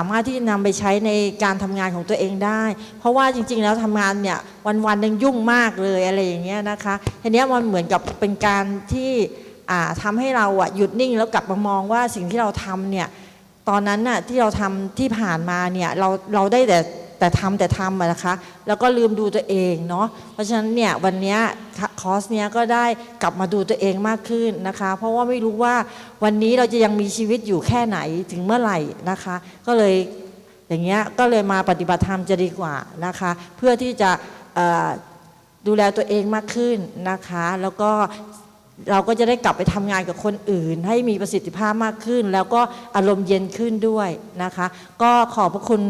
สามารถที่จะนำไปใช้ในการทำงานของตัวเองได้ เพราะว่าจริง ๆ แล้วทำงานเนี่ยวันๆนึงยุ่งมากเลยอะไรอย่างเงี้ยนะคะทีเนี้ยมันเหมือนกับเป็นการที่อ่าทำให้เราอะหยุดนิ่งแล้วกลับมามองว่าสิ่งที่เราทำเนี่ยตอนนั้นน่ะที่เราทำที่ผ่านมาเนี่ยเราเราได้แต่ แต่ทำแต่ทำนะคะ แล้วก็ลืมดูตัวเองเนาะเพราะฉะนั้นเนี่ยวันนี้คอร์สเนี้ยก็ได้กลับมาดูตัวเองมากขึ้นนะคะ เพราะว่าไม่รู้ว่าวันนี้เราจะยังมีชีวิตอยู่แค่ไหนถึงเมื่อไหร่นะคะ ก็เลยอย่างเงี้ยก็เลยมาปฏิบัติธรรมจะดีกว่านะคะ เพื่อที่จะดูแลตัวเองมากขึ้นนะคะ แล้วก็ เราก็จะได้กลับไปทำงานกับคนอื่น ให้มีประสิทธิภาพมากขึ้น แล้วก็อารมณ์เย็นขึ้นด้วยนะคะ ก็ขอบพระคุณ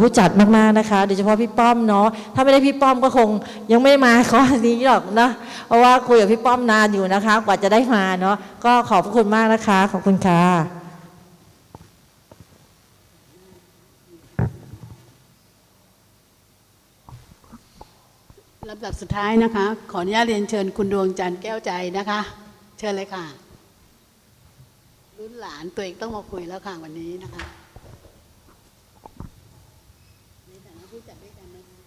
ผู้จัดมากๆนะคะ โดยเฉพาะพี่ป้อมเนาะถ้าไม่ได้พี่ป้อมก็คงยังไม่มาคอนี้หรอกนะเพราะว่าคุยกับพี่ป้อมนานอยู่นะคะ กว่าจะได้มาเนาะก็ขอบพระคุณมากนะคะ ขอบคุณค่ะ ลำดับสุดท้ายนะคะ ขออนุญาตเรียนเชิญคุณดวงจันทร์แก้วใจนะคะ เชิญเลยค่ะรุ่นหลานตัวเองต้องมาคุยแล้วค่ะวันนี้นะคะในฐานะผู้จัดด้วยกันนะคะ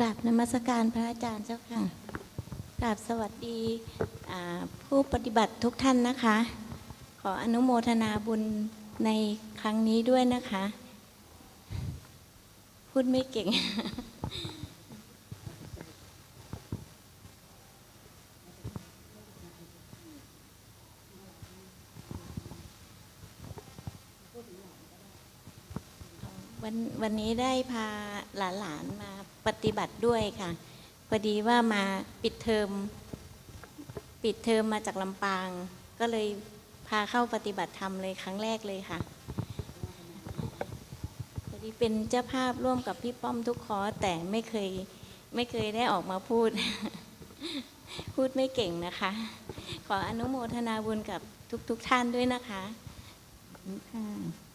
กราบนมัสการพระอาจารย์เจ้าค่ะกราบสวัสดีอ่าผู้ปฏิบัติทุกท่านนะคะ ขออนุโมทนาบุญในครั้งนี้ด้วยนะคะ พูดไม่เก่ง วันวันนี้ได้พาหลานๆมาปฏิบัติด้วยค่ะพอดีว่ามาปิดเทอมปิดเทอมมาจากลำปาง ก็เลยพาเข้าปฏิบัติธรรมเลยครั้งแรกเลยค่ะพอดีเป็นเจ้าภาพร่วมกับพี่ป้อมทุกคอร์สแต่ไม่เคยไม่เคยได้ออกมาพูด พูดไม่เก่งนะคะ ขออนุโมทนาบุญกับทุกๆทท่านด้วยนะคะคุณค่ะ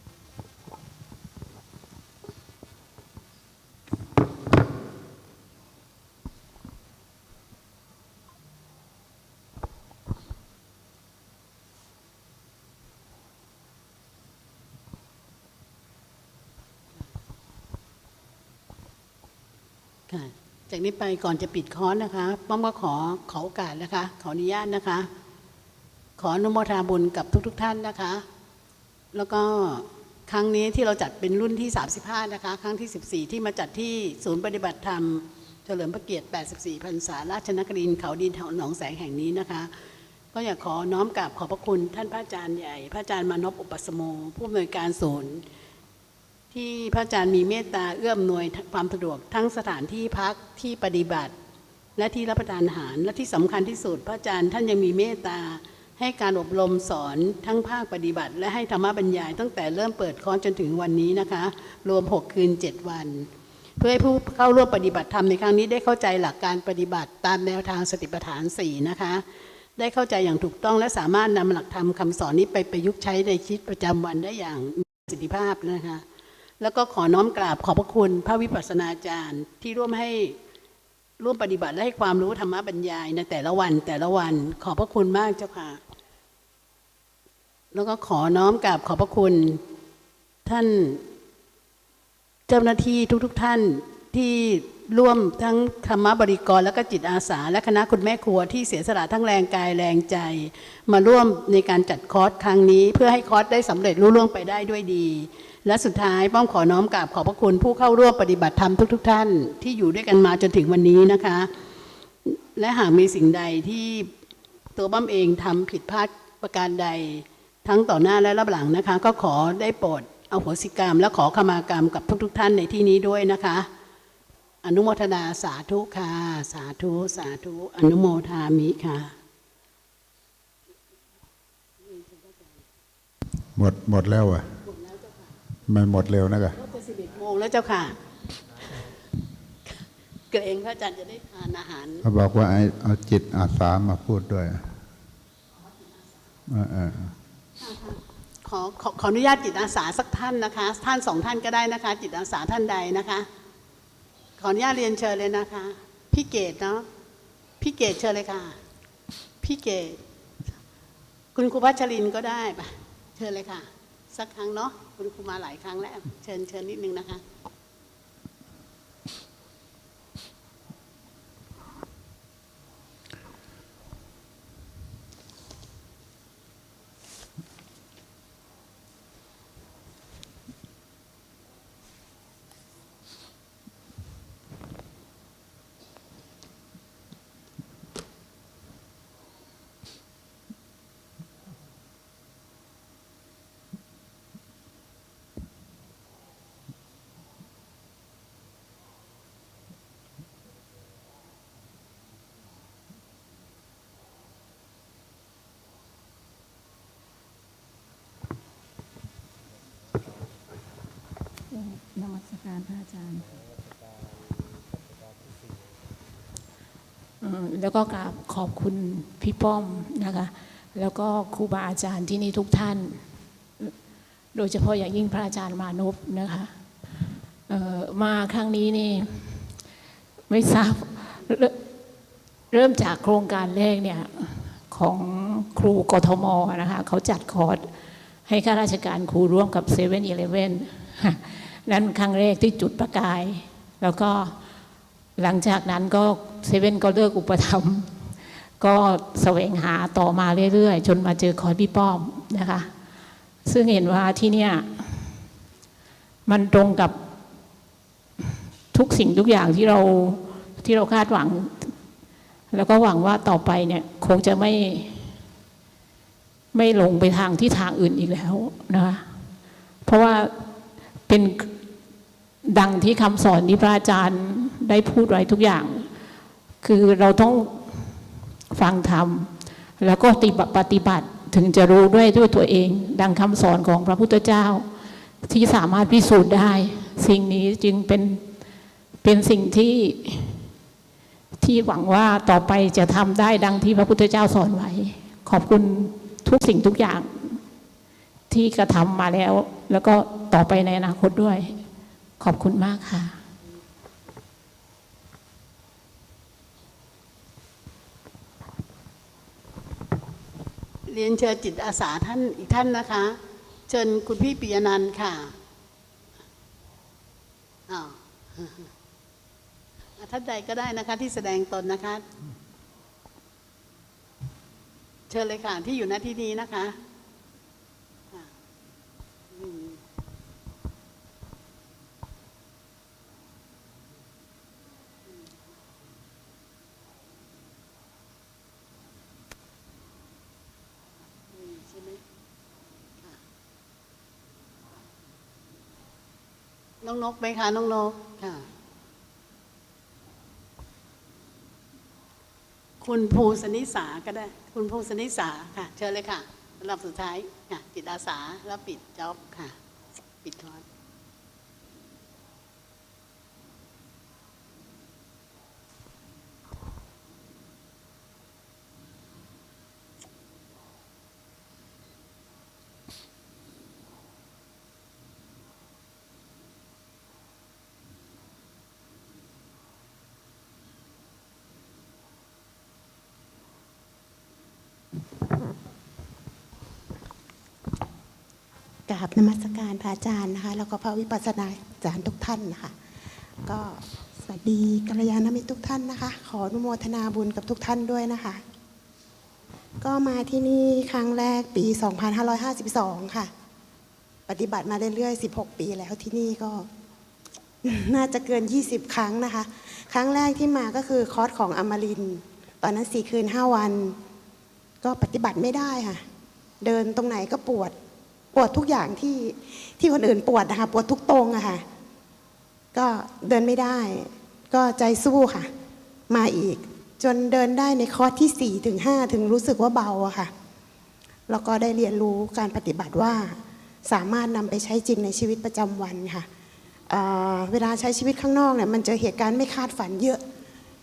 ค่ะจากนี้ไปก่อนจะปิดคอร์สนะคะป้อมก็ขอขอโอกาสนะคะ ขออนุญาตนะคะ ขออนุโมทนาบุญกับทุกๆท่านนะคะ แล้วก็ครั้งนี้ที่เราจัดเป็นรุ่นที่ 35 นะคะ ครั้งที่ 14 ที่มาจัดที่ศูนย์ปฏิบัติธรรมเฉลิมพระเกียรติ 84 พรรษาราชนครินเขาดินหนองแสงแห่งนี้นะคะ ก็อยากขอน้อมกราบขอบพระคุณท่านพระอาจารย์ใหญ่ พระอาจารย์มานพอุปสมโม ผู้อำนวยการศูนย์ ที่พระอาจารย์มีเมตตาเอื้อมหน่วยความสะดวกทั้งสถานที่พักที่ปฏิบัติ และที่รับประทานอาหารและที่สำคัญที่สุด พระอาจารย์ท่านยังมีเมตตาให้การอบรมสอนทั้งภาคปฏิบัติ และให้ธรรมบรรยาย ตั้งแต่เริ่มเปิดคอร์สจนถึงวันนี้นะคะ รวม 6 คืน 7 วัน เพื่อให้ผู้เข้าร่วมปฏิบัติธรรมในครั้งนี้ได้เข้าใจหลักการปฏิบัติตามแนวทางสติปัฏฐาน4นะคะได้เข้าใจอย่างถูกต้องและสามารถนำหลักธรรมคำสอนนี้ไปประยุกต์ใช้ในชีวิตประจำวันได้อย่างมีประสิทธิภาพนะคะ แล้วก็ขอน้อมกราบขอบพระคุณพระวิปัสสนาจารย์ที่ร่วมให้ร่วมปฏิบัติและให้ความรู้ธรรมบรรยายในแต่ละวันแต่ละวันขอบพระคุณมากเจ้าค่ะ แล้วก็ขอน้อมกราบขอบพระคุณ ท่านเจ้าหน้าที่ทุกๆทท่านที่ ร่วมทั้งธรรมบริกรและก็จิตอาสา และคณะคุณแม่ครัวที่เสียสละทั้งแรงกายแรงใจ มาร่วมในการจัดคอร์สครั้งนี้ เพื่อให้คอร์สได้สำเร็จรุ่ล่วงไปได้ด้วยดี และสุดท้ายป้อมขอน้อมกราบขอบพระคุณผู้เข้าร่วมปฏิบัติธรรมทุกๆท่าน ที่อยู่ด้วยกันมาจนถึงวันนี้นะคะ และหากมีสิ่งใดที่ตัวป้อมเองทำผิดพลาดประการใด ทั้งต่อหน้าและรับหลังนะคะ ก็ขอได้โปรดเอาโหสิกรรม และขอขมากรรมกับทุกๆท่านในที่นี้ด้วยนะคะ อนุโมทนาสาธุค่ะ สาธุ สาธุ อนุโมทามิค่ะ หมดหมดแล้วอะมันหมดเร็วนะกะก็จะสิบเอ็ดโมงแล้วเจ้าค่ะเกรงพระอาจารย์จะได้ทานอาหารเขาบอกว่าไอ้เอาจิตอาสามาพูดด้วยเออเออขอขอขออนุญาตจิตอาสาสักท่านนะคะ ท่านสองท่านก็ได้นะคะ จิตอาสาท่านใดนะคะ ขออนุญาตเรียนเชิญเลยนะคะ พี่เกดเนาะพี่เกดเชิญเลยค่ะ พี่เกดคุณครูพัชรินก็ได้ปะเชิญเลยค่ะ สักครั้งเนาะคุณครูมาหลายครั้งแล้ว เชิญเชิญนิดนึงนะคะ นมัสการพระอาจารย์แล้วก็กราบขอบคุณพี่ป้อมนะคะ แล้วก็ครูบาอาจารย์ที่นี่ทุกท่าน โดยเฉพาะอย่างยิ่งพระอาจารย์มานพนะคะมาครั้งนี้นี่ไม่ทราบเริ่มเริ่มจากโครงการแรกเนี่ยของครูกทมนะคะเขาจัดคอร์สให้ข้าราชการครูร่วมกับเซเว่นอีเลฟเว่น นั่นครั้งแรกที่จุดประกาย แล้วก็หลังจากนั้นก็เซเว่นก็เลิกอุปถัมก็แสวงหาต่อมาเรื่อยๆ จนมาเจอคอยพี่ป้อมนะคะ ซึ่งเห็นว่าที่เนี่ยมันตรงกับทุกสิ่งทุกอย่างที่เราที่เราคาดหวัง แล้วก็หวังว่าต่อไปเนี่ยคงจะไม่ไม่ลงไปทางที่ทางอื่นอีกแล้วนะคะเพราะว่า เป็นดังที่คำสอนที่พระอาจารย์ได้พูดไว้ทุกอย่าง คือเราต้องฟังธรรม แล้วก็ปฏิบัติถึงจะรู้ด้วยด้วยตัวเอง ดังคำสอนของพระพุทธเจ้า ที่สามารถพิสูจน์ได้ สิ่งนี้จึงเป็นเป็นสิ่งที่ที่หวังว่าต่อไปจะทำได้ดังที่พระพุทธเจ้าสอนไว้ ขอบคุณทุกสิ่งทุกอย่างที่กระทำมาแล้ว แล้วก็ต่อไปในอนาคตด้วย ขอบคุณมากค่ะ เรียนเชิญจิตอาสาท่านอีกท่านนะคะ เชิญคุณพี่ปิยนันท์ค่ะอ้าวท่านใดก็ได้นะคะที่แสดงตนนะคะ เชิญเลยค่ะที่อยู่หน้าที่นี้นะคะค่ะอืมอืมใช่ไหมค่ะ น้องนกไหมคะน้องนกค่ะ คุณภูสนิสาก็ได้ คุณภูสนิสาค่ะ เชิญเลยค่ะลำดับสุดท้ายค่ะจิตอาสาแล้วปิดจ็อบค่ะ ปิดคอร์ส กราบนมัสการพระอาจารย์นะคะ แล้วก็พระวิปัสสนาจารย์ทุกท่านนะคะ ก็สวัสดีกัลยาณมิตรทุกท่านนะคะ ขออนุโมทนาบุญกับทุกท่านด้วยนะคะ ก็มาที่นี่ครั้งแรกปี 2552 ค่ะ ปฏิบัติมาเรื่อยๆ 16 ปีแล้วที่นี่ก็น่าจะเกิน 20 ครั้งนะคะ ครั้งแรกที่มาก็คือคอร์สของอมริน ตอนนั้น 4 คืน 5 วัน ก็ปฏิบัติไม่ได้ค่ะ เดินตรงไหนก็ปวด ปวดทุกอย่างที่ที่คนอื่นปวดนะคะ ปวดทุกตรงอะค่ะ ก็เดินไม่ได้ ก็ใจสู้ค่ะ มาอีก จนเดินได้ในคอร์สที่ 4 ถึง 5 ถึงรู้สึกว่าเบาอะค่ะ แล้วก็ได้เรียนรู้การปฏิบัติว่าสามารถนำไปใช้จริงในชีวิตประจำวันค่ะเเวลาใช้ชีวิตข้างนอกเนี่ยมันเจอเหตุการณ์ไม่คาดฝันเยอะ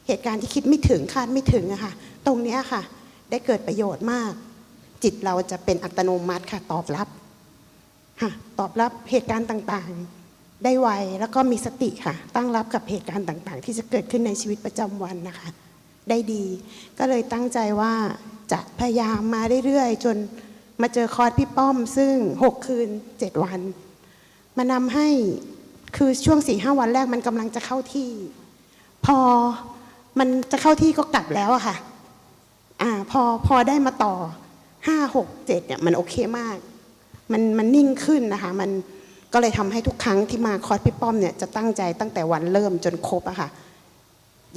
เหตุการณ์ที่คิดไม่ถึงคาดไม่ถึงอะค่ะ ตรงเนี้ยค่ะ ได้เกิดประโยชน์มาก จิตเราจะเป็นอัตโนมัติค่ะตอบรับค่ะตอบรับเหตุการณ์ต่างๆ ได้ไวแล้วก็มีสติค่ะ ตั้งรับกับเหตุการณ์ต่างๆ ที่จะเกิดขึ้นในชีวิตประจำวันนะคะ ได้ดี ก็เลยตั้งใจว่าจะพยายามมาเรื่อยๆ จนมาเจอคอร์สพี่ป้อม ซึ่ง 6 คืน 7 วัน มานำให้คือช่วง4ีหวันแรกมันกำลังจะเข้าที่ พอมันจะเข้าที่ก็กลับแล้วอะค่ะ อ่าพอพอได้มาต่อห้าหกเจ็ดเนี่ยมันโอเคมาก มันมันนิ่งขึ้นนะคะมันก็เลยทำให้ทุกครั้งที่มาคอร์สพี่ป้อมเนี่ยจะตั้งใจตั้งแต่วันเริ่มจนครบอะค่ะ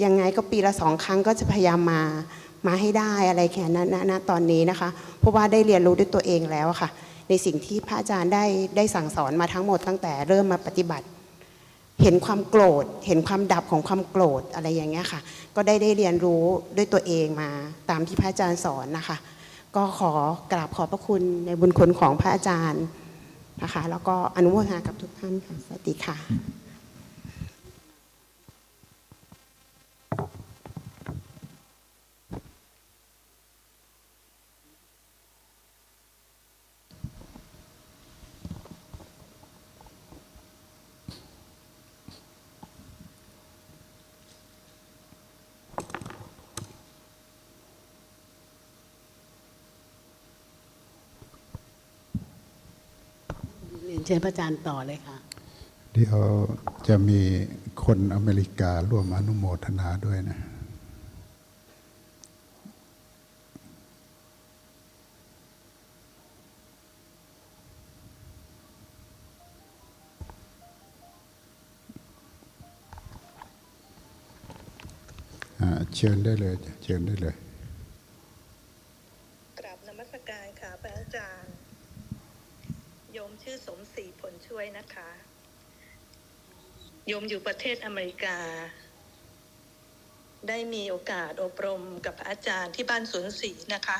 ยังไงก็ปีละสองครั้งก็จะพยายามมามาให้ได้อะไรแค่นั้นนะตอนนี้นะคะ เพราะว่าได้เรียนรู้ด้วยตัวเองแล้วะค่ะ ในสิ่งที่พระอาจารย์ได้ได้สั่งสอนมาทั้งหมดตั้งแต่เริ่มมาปฏิบัติ เห็นความโกรธ เห็นความดับของความโกรธอะไรอย่างเงี้ยค่ะ ก็ได้ได้เรียนรู้ด้วยตัวเองมาตามที่พระอาจารย์สอนนะคะ ก็ขอกราบขอบพระคุณในบุญคุณของพระอาจารย์นะคะ แล้วก็อนุโมทนากับทุกท่านค่ะ สวัสดีค่ะ เชิญพระอาจารย์ต่อเลยค่ะ เดี๋ยวจะมีคนอเมริการ่วมอนุโมทนาด้วยนะเชิญได้เลย เชิญได้เลย กราบนมัสการค่ะพระอาจารย์ โยมชื่อสมศรีผลช่วยนะคะ โยมอยู่ประเทศอเมริกา ได้มีโอกาสอบรมกับอาจารย์ที่บ้านสวนศรีนะคะ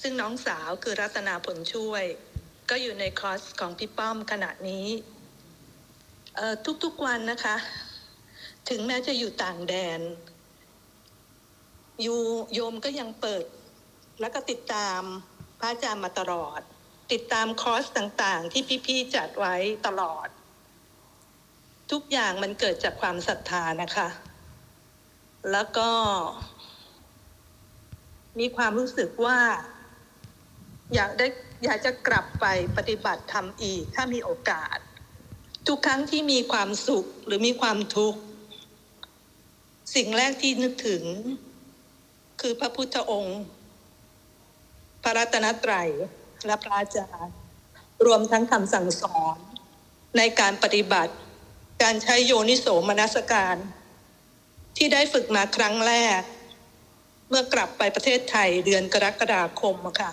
ซึ่งน้องสาวคือรัตนาผลช่วย ก็อยู่ในคอร์สของพี่ป้อมขณะนี้ทุกๆวันนะคะ ถึงแม้จะอยู่ต่างแดนยูโยมก็ยังเปิด แล้วก็ติดตามพระอาจารย์มาตลอด ติดตามคอร์สต่างๆ ที่พี่ๆจัดไว้ตลอด ทุกอย่างมันเกิดจากความศรัทธานะคะ แล้วก็ มีความรู้สึกว่า อยากได้อยากจะกลับไปปฏิบัติธรรมอีก ถ้ามีโอกาส ทุกครั้งที่มีความสุขหรือมีความทุกข์ สิ่งแรกที่นึกถึง คือพระพุทธองค์ พระรัตนตรัยและพระอาจารย์ รวมทั้งคำสั่งสอนในการปฏิบัติ การใช้โยนิโสมนสการ ที่ได้ฝึกมาครั้งแรก เมื่อกลับไปประเทศไทยเดือนกรกฎาคมอะค่ะ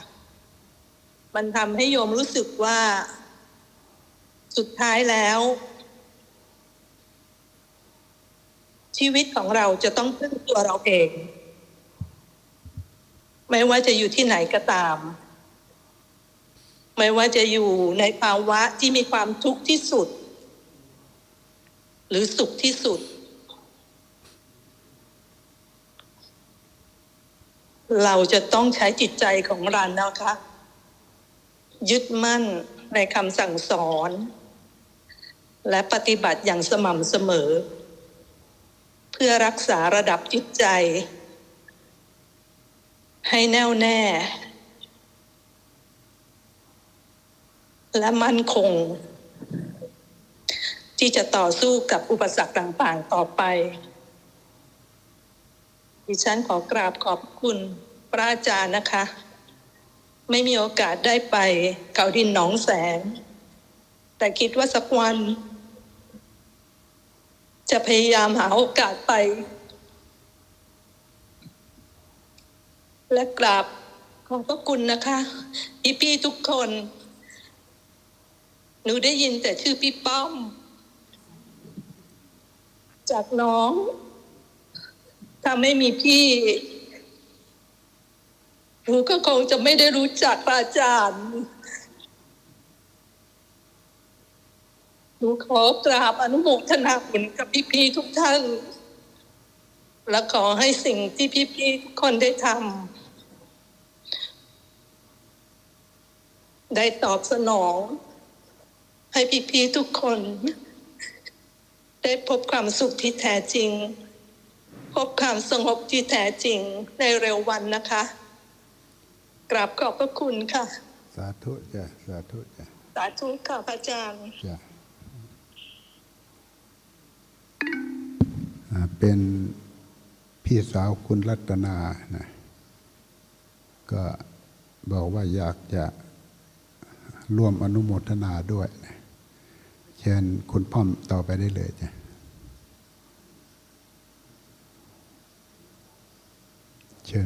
มันทำให้โยมรู้สึกว่า สุดท้ายแล้ว ชีวิตของเราจะต้องพึ่งตัวเราเอง ไม่ว่าจะอยู่ที่ไหนก็ตาม ไม่ว่าจะอยู่ในภาวะที่มีความทุกข์ที่สุด หรือสุขที่สุด เราจะต้องใช้จิตใจของเรานะคะ ยึดมั่นในคำสั่งสอน และปฏิบัติอย่างสม่ำเสมอ เพื่อรักษาระดับจิตใจ ให้แน่วแน่ และมั่นคง ที่จะต่อสู้กับอุปสรรคต่างๆต่อไป ดิฉันขอกราบขอบคุณพระอาจารย์นะคะ ไม่มีโอกาสได้ไปเขาดินหนองแสง แต่คิดว่าสักวัน จะพยายามหาโอกาสไป และกราบขอบพระคุณนะคะพี่พี่ๆทุกคน หนูได้ยินแต่ชื่อพี่ป้อม จากน้องถ้าไม่มีพี่หนูก็คงจะไม่ได้รู้จักพระอาจารย์หนูขอกราบอนุโมทนาบุญกับพี่ๆทุกท่าน และขอให้สิ่งที่พี่ๆทุกคนได้ทำได้ตอบสนอง ให้พี่ๆทุกคน ได้พบความสุขที่แท้จริง พบความสงบที่แท้จริงในเร็ววันนะคะกราบขอบพระคุณค่ะ สาธุจ้ะสาธุจ้ะสาธุค่ะพระอาจารย์จ้ะอ่าเป็นพี่สาวคุณรัตนานะก็บอกว่าอยากจะร่วมอนุโมทนาด้วยนะ เชิญคุณพ่อมต่อไปได้เลยจ้ะ